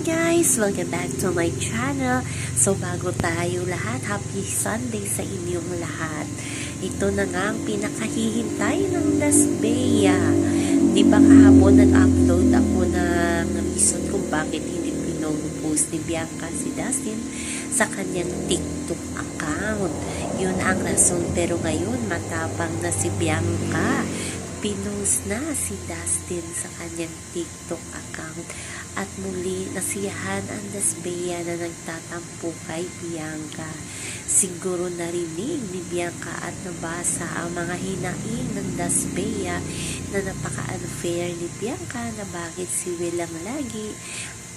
guys! Welcome back to my channel. So bago tayo lahat, happy Sunday sa inyong lahat. Ito na nga ang pinakahihintay ng Las Bea. Di ba kahapon nag-upload ako ng reason kung bakit hindi pinost ni Bianca si Dustin sa kanyang TikTok account. Yun ang rason pero ngayon matapang na si Bianca pinost na si Dustin sa kanyang TikTok account at muli nasiyahan ang Dasbea na nagtatampo kay Bianca. Siguro narinig ni Bianca at nabasa ang mga hinaing ng Dasbea na napaka-unfair ni Bianca na bakit si Will lang lagi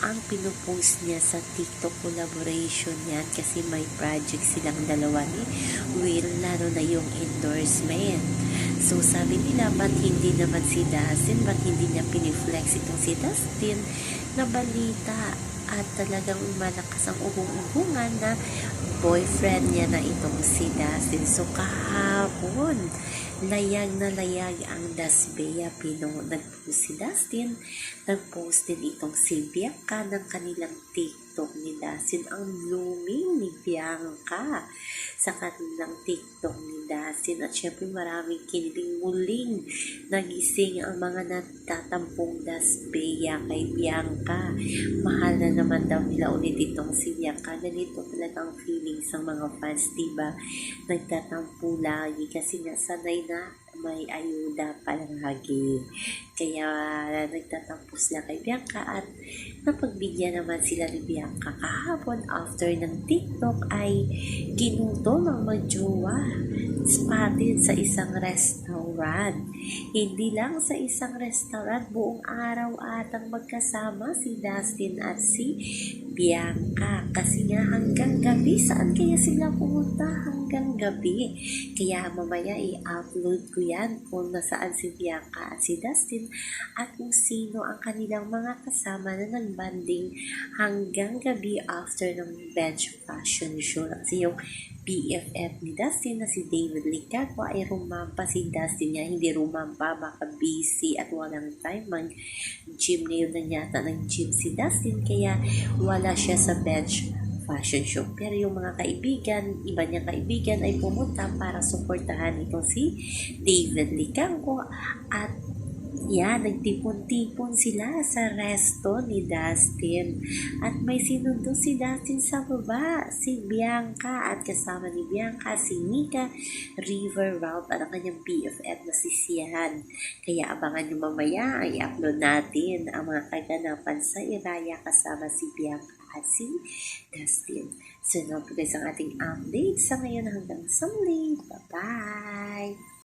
ang pinupost niya sa TikTok collaboration niyan kasi may project silang dalawa ni Will lalo na yung endorsement. So sabi nila, ba't hindi naman si Dustin, ba't hindi niya piniflex itong si Dustin na balita at talagang malakas ang ubong-ubungan na boyfriend niya na itong si Dustin. So kahapon, layag na layag ang Dasbea Pino. Nag-post si Dustin, nag-post din itong si Bianca ng kanilang TikTok ni Dustin. Ang blooming ni Bianca sa kanilang TikTok ni Dustin. At syempre maraming kiniling muling nagising ang mga nagtatampong Dasbea kay Bianca. Mahal na naman daw nila ulit itong si Bianca. Ganito talagang feelings ng mga fans, diba? Nagtatampo lagi kasi nga sanay na may ayuda palagi. Kaya nagtatampo sila kay Bianca at napagbigyan naman sila ni Bianca kahapon after ng TikTok ay ginutol ang magjowa spotted sa isang restaurant. Hindi lang sa isang restaurant, buong araw atang magkasama si Dustin at si Bianca. Kasi nga hanggang gabi, saan kaya sila pumunta hanggang gabi? Kaya mamaya i-upload ko yan kung nasaan si Bianca at si Dustin at kung sino ang kanilang mga kasama na nagbanding hanggang gabi after ng bench fashion show. Kasi yung BFF ni Dustin na si David Licaco ay rumampa si Dustin niya. Hindi rumampa, baka busy at walang time mag gym na yun na yata ng gym si Dustin. Kaya wala siya sa bench fashion show. Pero yung mga kaibigan, iba niyang kaibigan ay pumunta para suportahan itong si David Licaco at yan, nagtipon-tipon sila sa resto ni Dustin. At may sinundo si Dustin sa baba, si Bianca at kasama ni Bianca si Mika River Ralph at ang kanyang BFF na si Sian. Kaya abangan nyo mamaya ay upload natin ang mga kaganapan sa Iraya kasama si Bianca at si Dustin. So, no, guys ating update sa ngayon hanggang sa muli. Bye-bye!